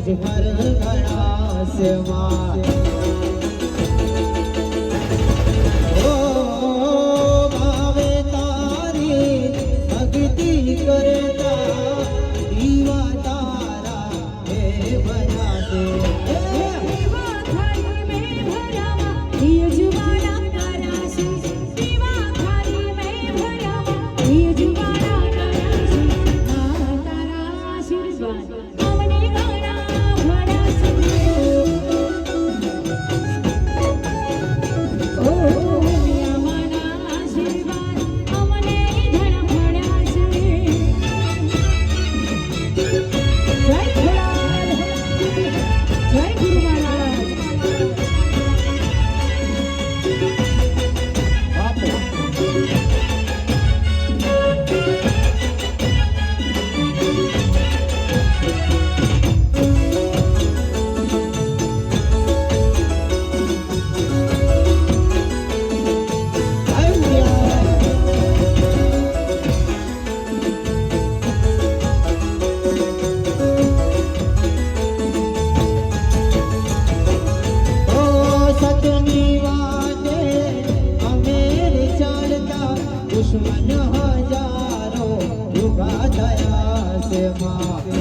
જ મરણ ઘડાસમાં દુશ્મન હજારો ઊભા થયા છે માં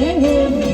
singing.